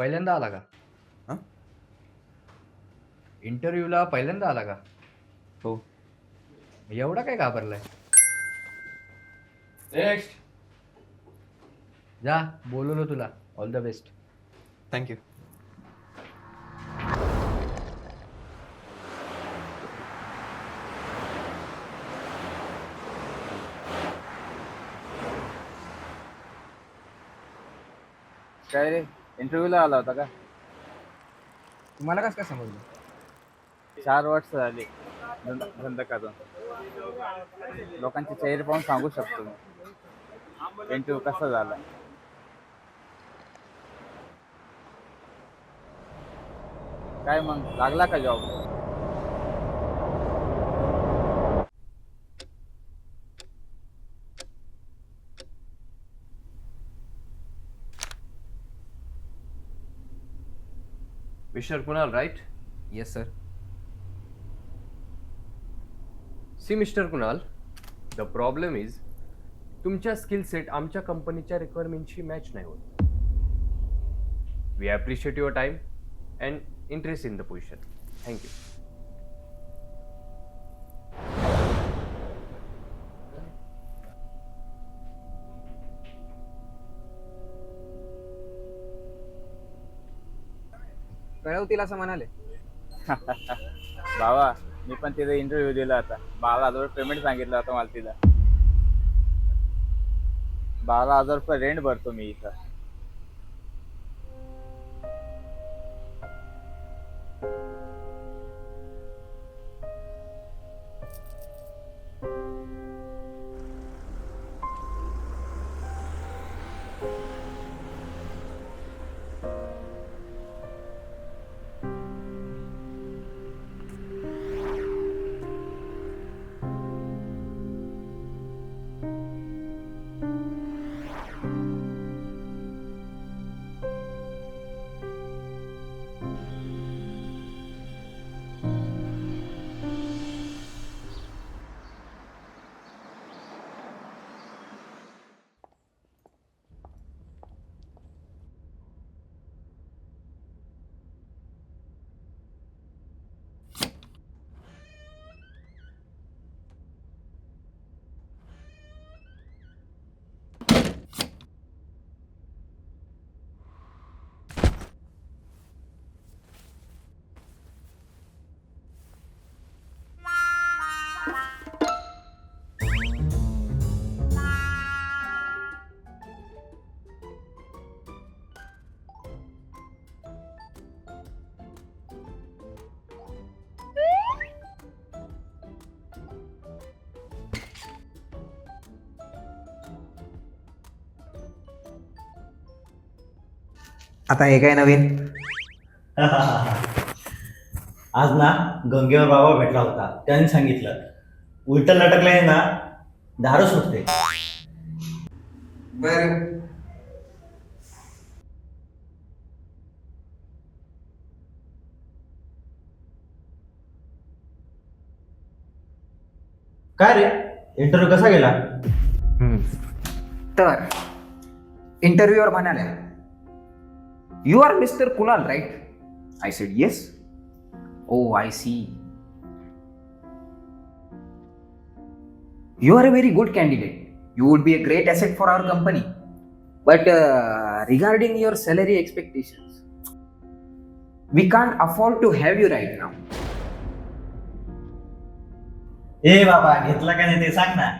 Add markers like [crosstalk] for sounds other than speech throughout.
पहिल्यांदा आला का? हा? इंटरव्ह्यूला पहिल्यांदा आला का? हो. एवढा काय घाबरलाय? नेक्स्ट जा बोलवलं तुला. ऑल द बेस्ट थँक्यू काय रे? इंटरव्ह्यूला आला होता का? तुम्हाला कसं काय समजलं? चार वर्ष झाली धंदा धंदा करून लोकांचे चेहरे पाहून सांगू शकतो मी. इंटरव्ह्यू कसा झाला? काय मग लागला का job Mr. Kunal, right? Yes sir See, Mr. Kunal, the problem is तुमच्या स्किल सेट आमच्या कंपनीच्या रिक्वायरमेंटशी मॅच नाही होत we appreciate your time and interest in the position thank you कळवतील असं म्हणाले. बाबा मी पण तिथे इंटरव्ह्यू दिला होता बारा हजार रुपये पेमेंट सांगितलं होतं मला तिला. बारा हजार रुपये रेंट भरतो मी इथं. आता हे काय नवीन? [laughs] आज ना गंगेवर बाबा भेटला होता. त्यांनी सांगितलं उलट लटकल्याने ना दारू सुटते. बर. काय रे? इंटरव्ह्यू कसा गेला? तर इंटरव्ह्यूवर म्हणाले you are mister Kunal right I said yes oh I see you are a very good candidate you would be a great asset for our company but regarding your salary expectations we can't afford to have you right नाव ए बाबा घेतला का नाही ते सांग ना.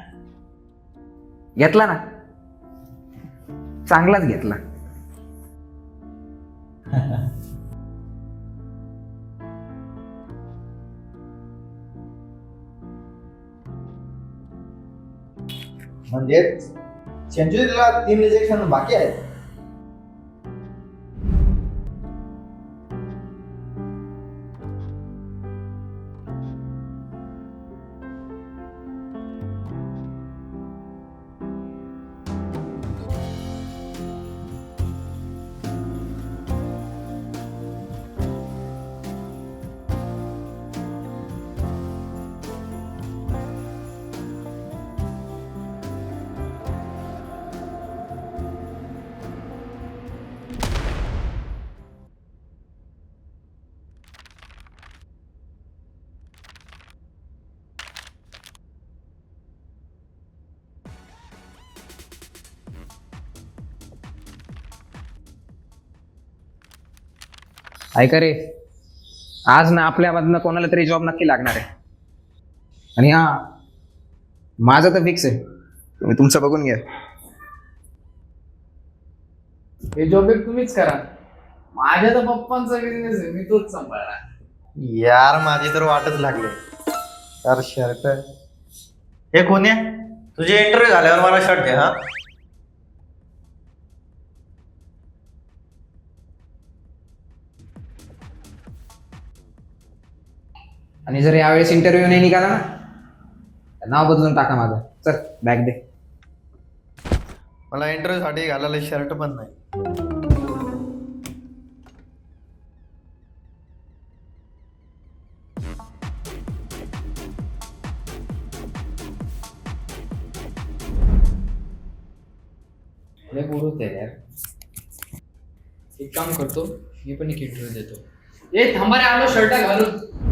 घेतला ना. चांगलाच घेतला. म्हणजे सेंचुरीला तीन रिजेक्शन बाकी आहेत ऐका रे. आज ना आपल्यामधनं कोणाला तरी जॉब नक्की लागणार आहे. आणि हा माझं तर फिक्स आहे. तुम्ही तुमचं बघून घ्या. हे जॉब एक तुम्हीच करा. माझ्या तर पप्पांचा बिझनेस आहे मी तोच सांभाळणार. यार माझी तर वाटच लागली. यार शर्ट. हे कोण आहे? तुझे इंटरव्ह्यू झाल्यावर मला शर्ट दे हा. आणि जर यावेळेस इंटरव्ह्यू नाही निघाला ना तर नाव बदलून टाका माझं. चल बॅग दे. मला इंटरव्ह्यू साठी घालायला शर्ट पण नाही. लय बोर होत यार. एक काम करतो मी पण एक इंटरव्ह्यू देतो. ए थांबा रे आलो शर्ट घालून.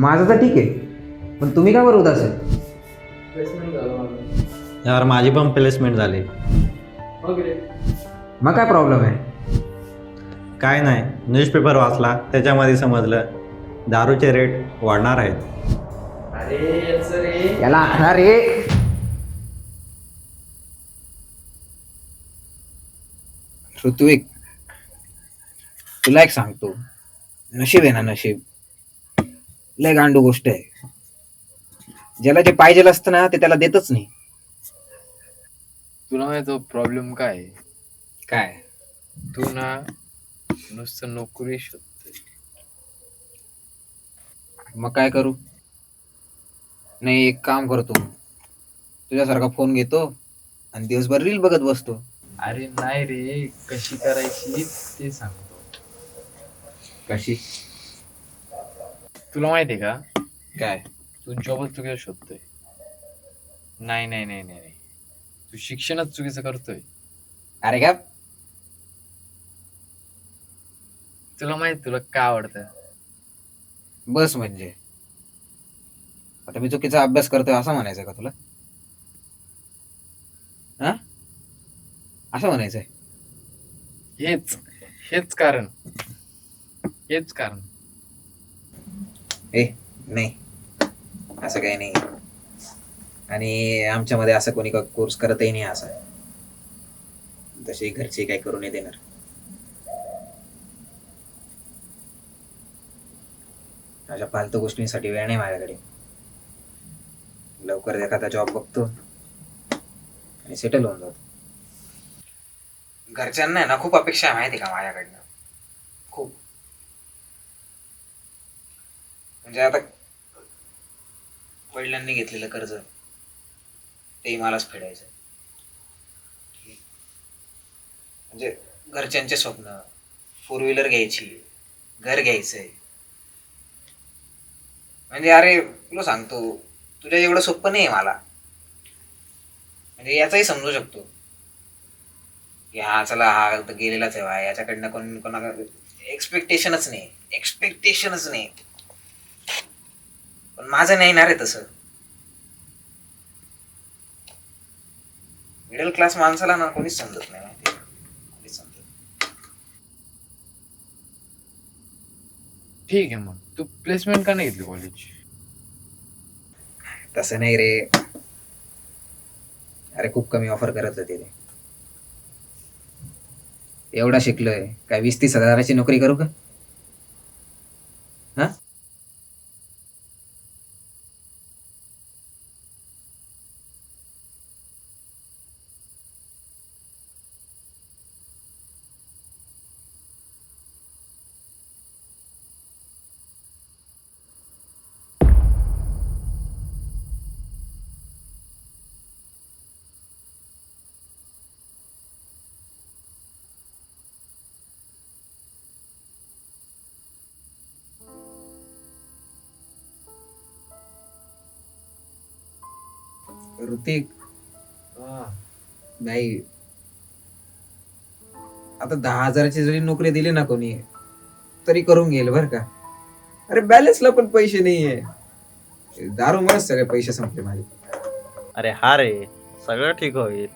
माझं तर ठीक आहे. पण तुम्ही का बरं उदास आहे? प्लेसमेंट झालं माझं. यार माझी पण प्लेसमेंट झाली. मग रे मग काय प्रॉब्लेम आहे? काय नाही न्यूजपेपर वाचला त्याच्यामध्ये समजलं दारूचे रेट वाढणार आहेत. अरे याचं रे याला आणणार रे ऋत्विक तुला एक सांगतो. नशीब आहे ना नशीब? लय गांडू गोष्ट आहे. ज्याला जे पाहिजे असतं ना ते त्याला देतच नाही. तुला माहिती प्रॉब्लेम काय आहे? काय? तू ना नुसतं नोकरी शोधतोय. मग काय करू? नाही एक काम करतो. तुझ्यासारखा फोन घेतो आणि दिवसभर रील बघत बसतो. अरे नाही रे कशी करायची ते सांगतो. कशी? तुला माहिती आहे का काय तू जॉबच चुकीचा शोधतोय नाही नाही नाही नाही नाही. तू शिक्षणच चुकीचं करतोय अरे का तुला माहीत तुला काय आवडतं बस म्हणजे आता मी चुकीचा अभ्यास करतोय असं म्हणायचं का तुला हा असं म्हणायचंय हेच हेच कारण हेच कारण ए नाही. असं काही नाही. आणि आमच्यामध्ये असं कोणी का कोर्स करतही नाही असं. तसे घरचे काही करू नाही देणार. अशा फालतू गोष्टींसाठी वेळ नाही माझ्याकडे. लवकर एखादा जॉब बघतो. आणि सेटल होऊन जातो. घरच्यांना आहे ना खूप अपेक्षा आहे माहिती का माझ्याकडनं? खूप. म्हणजे आता वडिलांनी घेतलेलं कर्ज ते मलाच फेडायचं. म्हणजे घरच्यांचे स्वप्न फोर व्हीलर घ्यायची घर घ्यायचंय. म्हणजे अरे तुला सांगतो तुझ्या एवढं सोपं नाही आहे मला. म्हणजे याचाही समजू शकतो. की हा चला हा तर गेलेलाच आहे बा याच्याकडनं कोण कोणा एक्सपेक्टेशनच नाही. एक्सपेक्टेशनच नाही. पण माझं नाही ना रे तसं. मिडल क्लास माणसाला ना कोणीच समजत नाही माहिती कोणीच समजत ठीक आहे मग. तू प्लेसमेंट का नाही घेतली कॉलेज तसं नाही रे. अरे खूप कमी ऑफर करत होते ते. एवढा शिकलोय. काय वीस तीस हजाराची नोकरी करू का? ऋतिक. नाही. आता दहा हजाराची जरी नोकरी दिली ना कोणी तरी करून घेईल बर का. अरे बॅलन्सला पण पैसे नाहीये. दारू मुळेच सगळे पैसे संपले माझे. अरे हा रे सगळं ठीक होईल.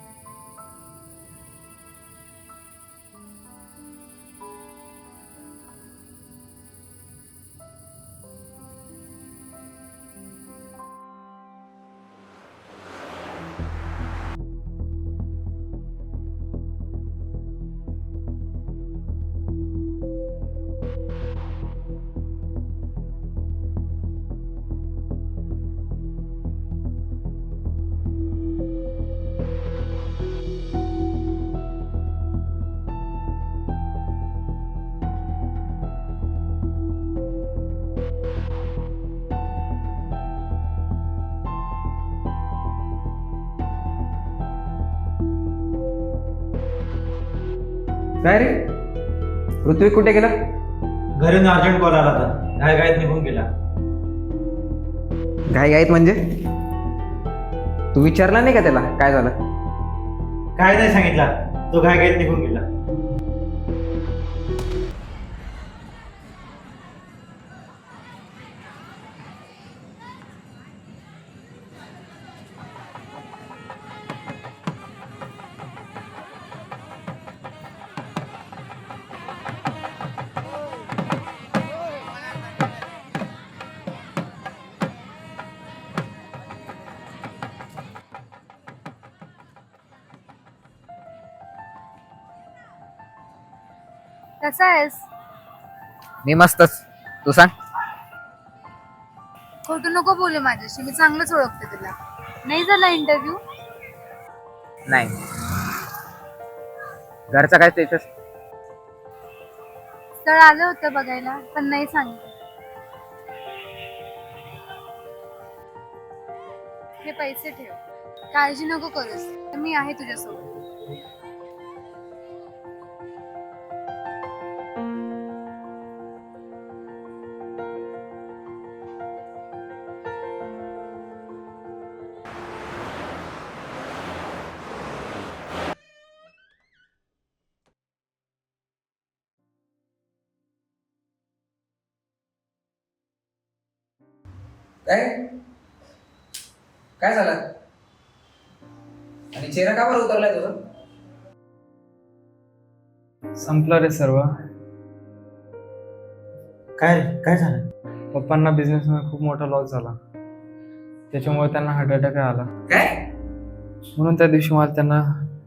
काय रे? ऋत्विक कुठे गेला? घरून अर्जंट कॉल आला होता. घाय घायत निघून गेला. घाई घाईत म्हणजे? तू विचारला नाही का त्याला? काय झालं? काय नाही सांगितला. तो घाय घायत निघून गेला. कसा आहेस? मी मस्तच. तू सांग. खोटं नको बोलू माझ्याशी मी चांगलंच ओळखते तुला. नाही झाला इंटरव्ह्यू नाही. घरचा काय स्टेटस स्थळ आलं होतं बघायला पण नाही सांगितलं. हे पैसे ठेव. काळजी नको करूस. मी आहे तुझ्यासोबत. चेहरा का बरं उतरलाय तुझा? संपलं रे सर्व. काय रे? काय झालं? पप्पांना बिझनेसमध्ये खूप मोठा लॉस झाला. त्याच्यामुळे त्यांना हार्ट अटॅक आला. काय? म्हणून त्या दिवशी मला त्यांना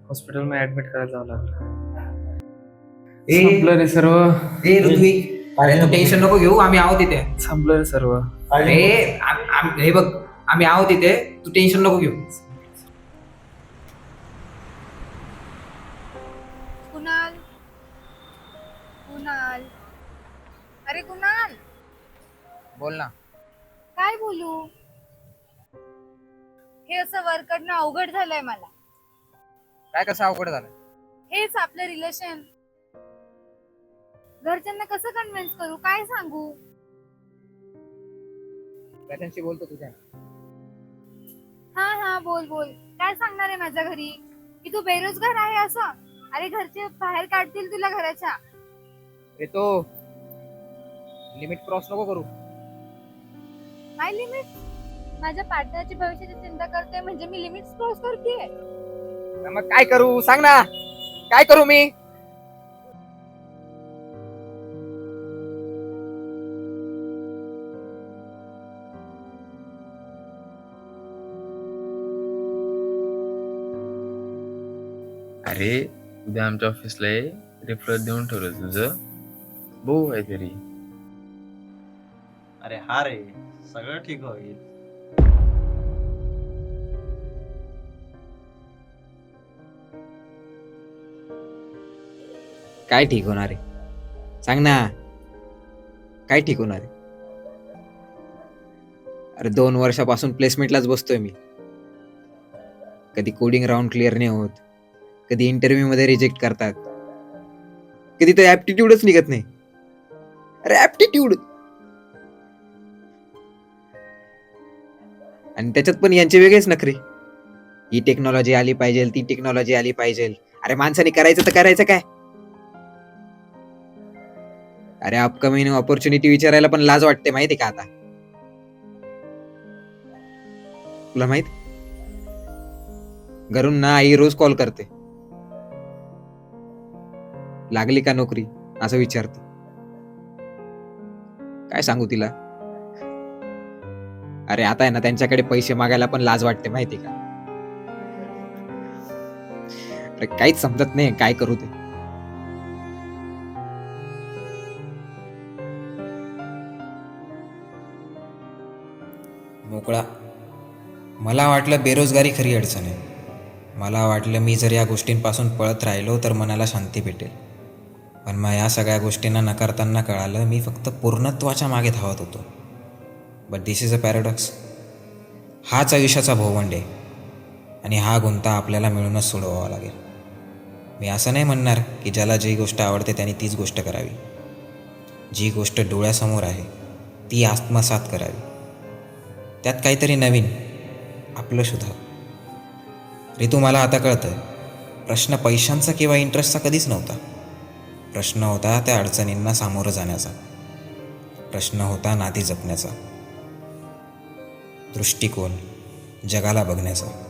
हॉस्पिटलमध्ये ऍडमिट करायला जावं लागलं. ए. संपलं रे सर्व. ए ऋत्विक अरे तू टेन्शन नको घेऊ आम्ही आहोत इथे. संपलं रे सर्व. अरे आम- आम- हे बघ आम्ही आहोत इथे तू टेन्शन नको घेऊ. कुणाल? अरे कुणाल? बोल ना. काय बोलू? हे असं वर्क करणं अवघड झालंय मला. काय कसं अवघड झालं हेच आपलं रिलेशन घरच्यांना कसं कन्व्हिन्स करू? काय सांगू? घरच्यांशी बोलतो तुझ्या हा हा बोल बोल. काय सांगणार आहे माझ्या घरी? की तू बेरोजगार आहे असं? अरे घरचे बाहेर काढतील तुला घराच्या. येतो. लिमिट क्रॉस नको करू. काय लिमिट माझ्या पार्टनरची भविष्याची चिंता करते म्हणजे मी लिमिट क्रॉस करते मग काय करू? सांग ना. काय करू मी? अरे उद्या आमच्या ऑफिसला ये. रेफरन्स देऊन ठेवलं तुझं. बघू काहीतरी. अरे हा रे सगळं ठीक होईल. काय ठीक होणार आहे? सांग ना. काय ठीक होणार आहे? अरे दोन वर्षापासून प्लेसमेंटलाच बसतोय मी. कधी कोडिंग राऊंड क्लिअर नाही होत. कधी इंटरव्ह्यू मध्ये रिजेक्ट करतात. कधी तर ऍप्टिट्यूडच निघत नाही. अरे आणि त्याच्यात पण यांचे वेगळेच नखरे. ही टेक्नॉलॉजी आली पाहिजे ती टेक्नॉलॉजी आली पाहिजे. अरे माणसाने करायचं तर करायचं काय? अरे अपकमिंग ऑपॉर्च्युनिटी विचारायला पण लाज वाटते माहिती का आता? तुला माहीत? घरून ना आई रोज कॉल करते. लागली का नोकरी? असं विचारते. काय सांगू तिला? अरे आता आहे ना त्यांच्याकडे पैसे मागायला पण लाज वाटते माहिती का? अरे काहीच समजत नाही काय करू ते. मोकळा. मला वाटलं बेरोजगारी खरी अडचण आहे. मला वाटलं मी जर या गोष्टींपासून पळत राहिलो तर मनाला शांती भेटेल. पण मग या सगळ्या गोष्टींना नकारताना कळालं मी फक्त पूर्णत्वाच्या मागे धावत होतो. But this is a paradox हाच आयुष्याचा भोवंड आहे. आणि हा गुंता आपल्याला मिळूनच सोडवावा लागेल. मी असं नाही म्हणणार की ज्याला जी गोष्ट आवडते त्याने तीच गोष्ट करावी. जी गोष्ट डोळ्यासमोर आहे ती आत्मसात करावी. त्यात काहीतरी नवीन आपलं सुद्धा रितू मला आता कळतं प्रश्न पैशांचा किंवा इंटरेस्टचा कधीच नव्हता. प्रश्न होता त्या अडचणींना सामोरं जाण्याचा. प्रश्न होता नाती जपण्याचा. दृष्टिकोन जगाला बघण्याचा.